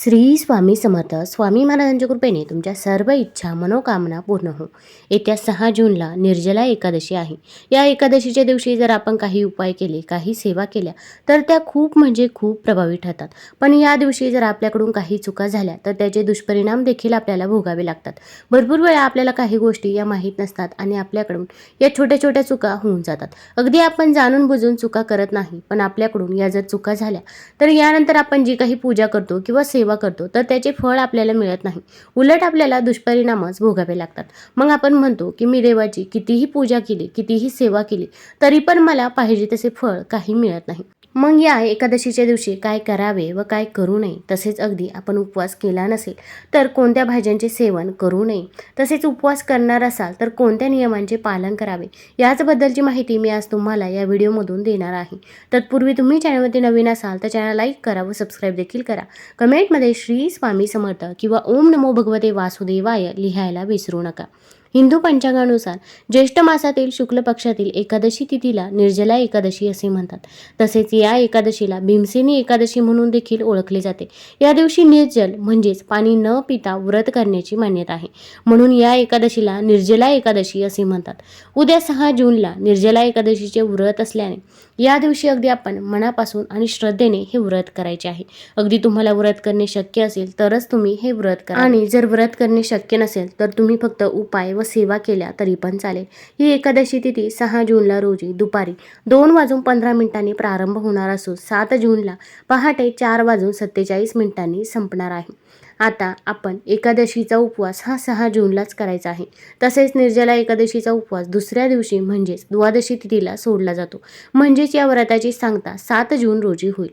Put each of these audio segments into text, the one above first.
श्री स्वामी समर्थ. स्वामी महाराजांच्या कृपेने तुमच्या सर्व इच्छा मनोकामना पूर्ण हो. येत्या सहा जूनला निर्जला एकादशी आहे. या एकादशीच्या दिवशी जर आपण काही उपाय केले काही सेवा केल्या तर त्या खूप म्हणजे खूप प्रभावी ठरतात. पण या दिवशी जर आपल्याकडून काही चुका झाल्या तर त्याचे दुष्परिणाम देखील आपल्याला भोगावे लागतात. भरपूर वेळा आपल्याला काही गोष्टी या माहीत नसतात आणि आपल्याकडून या छोट्या छोट्या चुका होऊन जातात. अगदी आपण जाणून बुजून चुका करत नाही पण आपल्याकडून या जर चुका झाल्या तर यानंतर आपण जी काही पूजा करतो किंवा सेवा करतो तर त्याचे फळ आपल्याला मिळत नाही. उलट आपल्याला दुष्परिणामच भोगावे लागतात. मग आपण म्हणतो की मी देवाची कितीही पूजा केली कितीही सेवा केली तरी पण मला पाहिजे तसे फळ काही मिळत नाही. मग या एकादशीच्या दिवशी काय करावे व काय करू नये तसेच अगदी आपण उपवास केला नसेल तर कोणत्या भाज्यांचे सेवन करू नये तसेच उपवास करणार असाल तर कोणत्या नियमांचे पालन करावे याचबद्दलची माहिती मी आज तुम्हाला या व्हिडिओमधून देणार आहे. तत्पूर्वी तुम्ही चॅनलमध्ये नवीन असाल तर चॅनल लाईक करा व सबस्क्राईब देखील करा. कमेंटमध्ये श्री स्वामी समर्थ किंवा ओम नमो भगवते वासुदेवाय लिहायला विसरू नका. हिंदू पंचांगानुसार ज्येष्ठ मासातील शुक्ल पक्षातील एकादशी तिथीला निर्जला एकादशी असे म्हणतात. तसेच या एकादशीला भीमसेनी एकादशी म्हणून देखील ओळखले जाते. या दिवशी निर्जल म्हणजेच पाणी न पिता व्रत करण्याची मान्यता आहे. म्हणून या एकादशीला निर्जला एकादशी असे म्हणतात. उद्या सहा जूनला निर्जला एकादशीचे व्रत असल्याने या दिवशी अगदी आपण मनापासून आणि श्रद्धेने हे व्रत करायचे आहे. अगदी तुम्हाला व्रत करणे शक्य असेल तरच तुम्ही हे व्रत करा. आणि जर व्रत करणे शक्य नसेल तर तुम्ही फक्त उपाय व सेवा केल्या तरी पण चालेल. ही एकादशी तिथी सहा जूनला रोजी दुपारी दोन वाजून पंधरा मिनिटांनी प्रारंभ होणार असून सात जूनला पहाटे चार वाजून सत्तेचाळीस मिनिटांनी संपणार आहे. आता आपण एकादशीचा उपवास हा सहा जूनलाच करायचा आहे. तसेच निर्जला एकादशीचा उपवास दुसऱ्या दिवशी म्हणजेच द्वादशी तिथीला सोडला जातो. म्हणजेच या व्रताची सांगता सात जून रोजी होईल.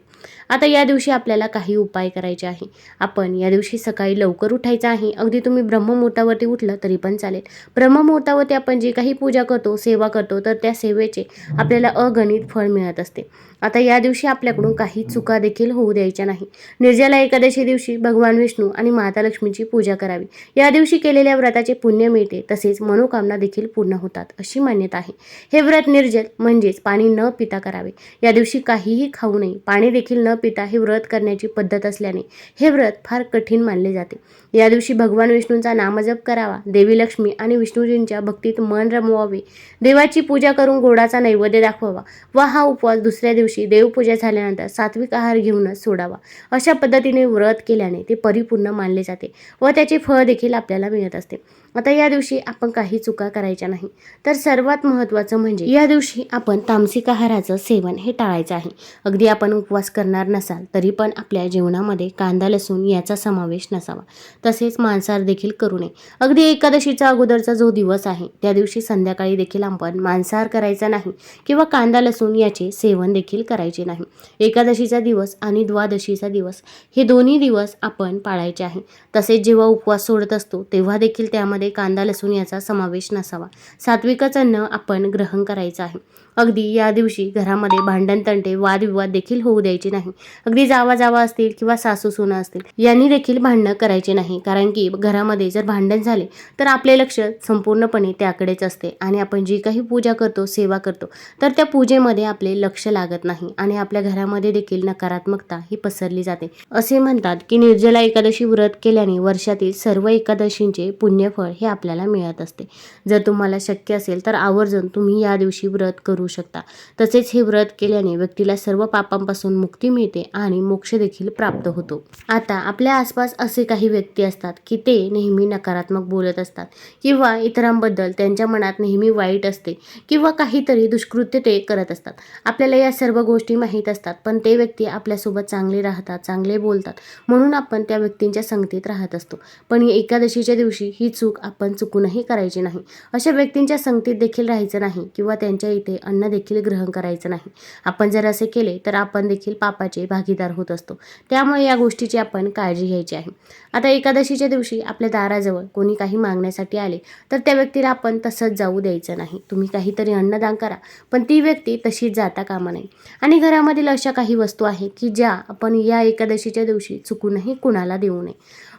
आता या दिवशी आपल्याला काही उपाय करायचे आहे. आपण या दिवशी सकाळी लवकर उठायचं आहे. अगदी तुम्ही ब्रह्ममुहूर्तावरती उठलं तरी पण चालेल. ब्रह्ममुहूर्तावरती आपण जी काही पूजा करतो सेवा करतो तर त्या सेवेचे आपल्याला अगणित फळ मिळत असते. आता या दिवशी आपल्याकडून काही चुका देखील होऊ द्यायच्या नाही. निर्जला एकादशी दिवशी भगवान विष्णू आणि माता लक्ष्मीची पूजा करावी. या दिवशी केलेल्या व्रताचे पुण्य मिळते तसेच मनोकामना देखील पूर्ण होतात अशी मान्यता आहे. हे व्रत निर्जल म्हणजेच पाणी न पिता करावे. या दिवशी काहीही खाऊ नये. पाणी देखील न पिता हे व्रत करण्याची पद्धत असल्याने हे व्रत फार कठीण मानले जाते. या दिवशी भगवान विष्णूंचा नामजप करावा देवी लक्ष्मी आणि विष्णूजींच्या भक्तीत मन रमवावे देवाची पूजा करून गोडाचा नैवेद्य दाखवावा व हा उपवास दुसऱ्या दिवशी देवपूजा झाल्यानंतर सात्विक आहार घेऊनच सोडावा. अशा पद्धतीने व्रत केल्याने ते परिपूर्ण मानले जाते व त्याचे फळ देखील आपल्याला मिळत असते. आता या दिवशी आपण काही चुका करायच्या नाही. तर सर्वात महत्त्वाचं म्हणजे या दिवशी आपण तामसिक आहाराचं सेवन हे टाळायचं आहे. अगदी आपण उपवास करणार नसाल तरी पण आपल्या जेवणामध्ये कांदा लसूण याचा समावेश नसावा. तसेच मांसाहार देखील करू नये. अगदी एकादशीचा अगोदरचा जो दिवस आहे त्या दिवशी संध्याकाळी देखील आपण मांसाहार करायचा नाही किंवा कांदा लसूण याचे सेवन देखील करायचे नाही. एकादशीचा दिवस आणि द्वादशीचा दिवस हे दोन्ही दिवस आपण पाळायचे आहे. तसेच जेव्हा उपवास सोडत असतो तेव्हा देखील त्यामध्ये कांदा लसूण याचा समावेश नसावा. सात्विकच अन्न आपण ग्रहण करायचं आहे. अगदी या दिवशी घरामध्ये भांडण तंटे वादविवाद देखील होऊ द्यायचे नाही. अगदी जावा जावा असतील किंवा सासू सुना असतील यांनी देखील भांडणं करायचे नाही. कारण की घरामध्ये जर भांडण झाले तर आपले लक्ष संपूर्णपणे त्याकडेच असते आणि आपण जी काही पूजा करतो सेवा करतो तर त्या पूजेमध्ये आपले लक्ष लागत नाही आणि आपल्या घरामध्ये देखील नकारात्मकता ही पसरली जाते. असे म्हणतात की निर्जला एकादशी व्रत केल्याने वर्षातील सर्व एकादशींचे पुण्यफळ हे आपल्याला मिळत असते. जर तुम्हाला शक्य असेल तर आवर्जून तुम्ही या दिवशी व्रत करू शकता. तसेच हे व्रत केल्याने व्यक्तीला सर्व पापांपासून मुक्ती मिळते आणि मोक्ष देखील प्राप्त होतो. आता आपल्या आसपास असे काही व्यक्ती असतात की ते नेहमी नकारात्मक बोलत असतात किंवा इतरांबद्दल त्यांच्या मनात नेहमी वाईट असते किंवा काहीतरी दुष्कृत्य ते करत असतात. आपल्याला या सर्व गोष्टी माहीत असतात पण ते व्यक्ती आपल्यासोबत चांगले राहतात चांगले बोलतात म्हणून आपण त्या व्यक्तींच्या संगतीत राहत असतो. पण एकादशीच्या दिवशी ही चूक आपण चुकूनही करायची नाही. अशा व्यक्तींच्या संगतीत देखील राहायचं नाही किंवा त्यांच्या इथे अन्न देखील ग्रहण करायचं नाही. आपण जर असे केले तर आपण देखील पापाचे भागीदार होत असतो. त्यामुळे या गोष्टीची आपण काळजी घ्यायची आहे. आता एकादशीच्या दिवशी आपल्या दाराजवळ कोणी काही मागण्यासाठी आले तर त्या व्यक्तीला आपण तसंच जाऊ द्यायचं नाही. तुम्ही काहीतरी अन्नदान करा पण ती व्यक्ती तशीच जाता कामा नये. आणि घरामधील अशा काही वस्तू आहेत की ज्या आपण या एकादशीच्या दिवशी चुकूनही कुणाला देऊ नये.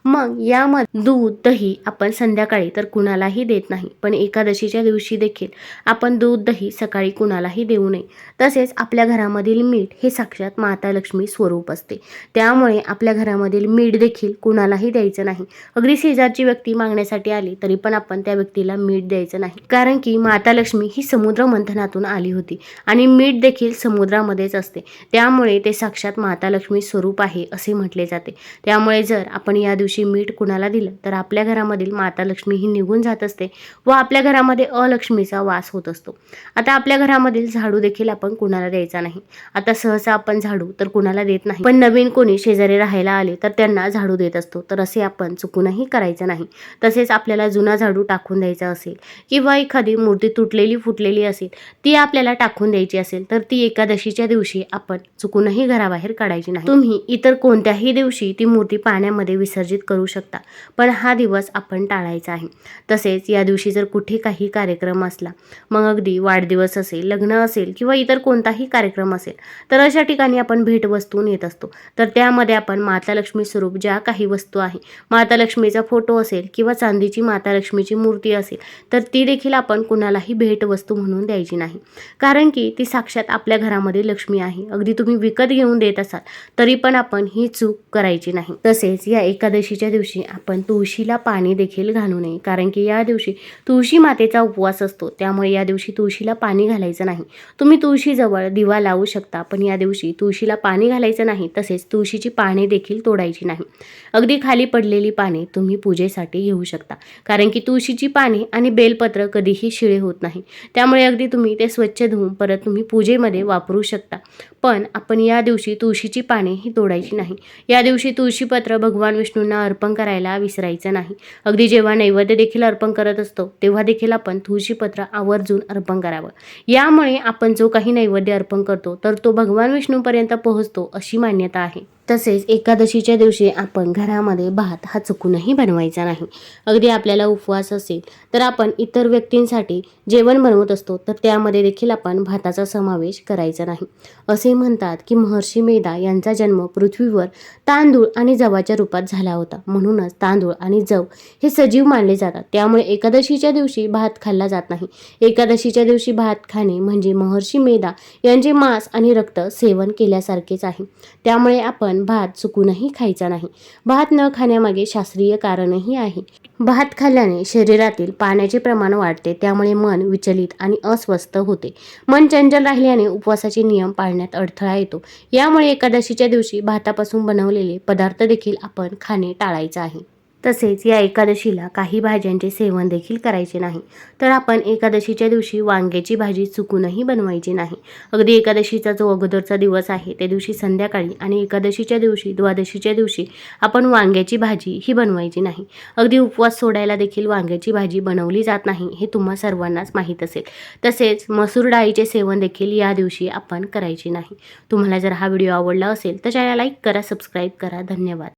मग यामध्ये दूध दही आपण संध्याकाळी तर कुणालाही देत नाही पण एकादशीच्या दिवशी देखील आपण दूध दही सकाळी कुणालाही देऊ नये. तसेच आपल्या घरामधील मीठ हे साक्षात माता लक्ष्मी स्वरूप असते. त्यामुळे आपल्या घरामधील मीठ देखील कुणालाही द्यायचं नाही. अगदी शेजारची व्यक्ती मागण्यासाठी आली तरी पण आपण त्या व्यक्तीला मीठ द्यायचं नाही. कारण की माता लक्ष्मी ही समुद्र मंथनातून आली होती आणि मीठ देखील समुद्रामध्येच असते. त्यामुळे ते साक्षात माता लक्ष्मी स्वरूप आहे असे म्हटले जाते. त्यामुळे जर आपण या दिवशी मीठ कुणाला दिलं? तर आपल्या घरामधील माता लक्ष्मी ही निघून जात असते व आपल्या घरामध्ये अलक्ष्मीचा वास होत असतो. आता आपल्या घरामधील झाडू देखील आपण कुणाला द्यायचा नाही. आता सहसा आपण झाडू तर कुणाला देत नाही. पण नवीन कोणी शेजारी राहायला आले तर त्यांना झाडू देत असतो. तर असे आपण चुकूनही करायचं नाही. तसेच आपल्याला जुना झाडू टाकून द्यायचा असेल किंवा एखादी मूर्ती तुटलेली फुटलेली असेल ती आपल्याला टाकून द्यायची असेल तर ती एकादशीच्या दिवशी आपण चुकूनही घराबाहेर काढायची नाही. तुम्ही इतर कोणत्याही दिवशी ती मूर्ती पाण्यामध्ये विसर्जित करू शकता. पण हा दिवस आपण टाळायचा आहे. तसेच या दिवशी जर कुठे काही कार्यक्रम असला मग अगदी वाढदिवस असेल लग्न असेल किंवा इतर कोणताही कार्यक्रम असेल तर अशा ठिकाणी आपण भेटवस्तू नेत असतो. तर त्यामध्ये आपण माता लक्ष्मी स्वरूप ज्या काही वस्तू आहे माता लक्ष्मीचा फोटो असेल किंवा चांदीची माता लक्ष्मीची मूर्ती असेल तर ती देखील आपण कुणालाही भेटवस्तू म्हणून द्यायची नाही. कारण की ती साक्षात आपल्या घरामध्ये लक्ष्मी आहे. अगदी तुम्ही विकत घेऊन देत असाल तरी पण आपण ही चूक करायची नाही. तसेच या एकादशीच्या दिवशी आपण तुळशीला पाणी देखील घालू नये. कारण की या दिवशी तुळशी मातेचा उपवास असतो. त्यामुळे या दिवशी तुळशीला पाणी घालायचं नाही. तुम्ही तुळशीजवळ दिवा लावू शकता पण या दिवशी तुळशीला पाणी घालायचं नाही. तसेच तुळशीची पाने देखील तोडायची नाही. अगदी खाली पडलेली पाने तुम्ही पूजेसाठी घेऊ शकता. कारण की तुळशीची पाने आणि बेलपत्र कधीही शिळे होत नाही. त्यामुळे अगदी तुम्ही ते स्वच्छ धुवून परत तुम्ही पूजेमध्ये वापरू शकता. पण आपण या दिवशी तुळशीची पाने ही तोडायची नाही. या दिवशी तुळशीपत्र भगवान विष्णूंना अर्पण करायला विसरायचं नाही. अगदी जेव्हा नैवेद्य देखील अर्पण करत असतो तेव्हा देखील आपण तुळशीपत्र आवर्जून अर्पण करावं. यामुळे आपण जो काही नैवेद्य अर्पण करतो तर तो भगवान विष्णूपर्यंत पोहोचतो अशी मान्यता आहे. तसेच एकादशीच्या दिवशी आपण घरामध्ये भात हा चुकूनही बनवायचा नाही. अगदी आपल्याला उपवास असेल तर आपण इतर व्यक्तींसाठी जेवण बनवत असतो तर त्यामध्ये देखील आपण भाताचा समावेश करायचा नाही. असे म्हणतात की महर्षी मेधा यांचा जन्म पृथ्वीवर तांदूळ आणि जवाच्या रूपात झाला होता. म्हणूनच तांदूळ आणि जव हे सजीव मानले जातात. त्यामुळे एकादशीच्या दिवशी भात खाल्ला जात नाही. एकादशीच्या दिवशी भात खाणे म्हणजे महर्षी मेधा यांचे मांस आणि रक्त सेवन केल्यासारखेच आहे. त्यामुळे आपण भात चुकूनही खायचा नाही. भात न खाण्यामागे शास्त्रीय कारणही आहे. भात खाल्ल्याने शरीरातील पाण्याचे प्रमाण वाढते त्यामुळे मन विचलित आणि अस्वस्थ होते. मन चंचल राहिल्याने उपवासाचे नियम पाळण्यात अडथळा येतो. यामुळे एकादशीच्या दिवशी भातापासून बनवलेले पदार्थ देखील आपण खाणे टाळायचं आहे. तसेच या एकादशीला काही भाज्यांचे सेवन देखील करायचे नाही. तर आपण एकादशीच्या दिवशी वांग्याची भाजी चुकूनही बनवायची नाही. अगदी एकादशीचा जो अगोदरचा दिवस आहे त्या दिवशी संध्याकाळी आणि एकादशीच्या दिवशी द्वादशीच्या दिवशी आपण वांग्याची भाजी ही बनवायची नाही. अगदी उपवास सोडायला देखील वांग्याची भाजी बनवली जात नाही हे तुम्हा सर्वांनाच माहीत असेल. तसेच मसूर डाळीचे सेवन देखील या दिवशी आपण करायचे नाही. तुम्हाला जर हा व्हिडिओ आवडला असेल तर चॅनल लाईक करा सबस्क्राईब करा. धन्यवाद.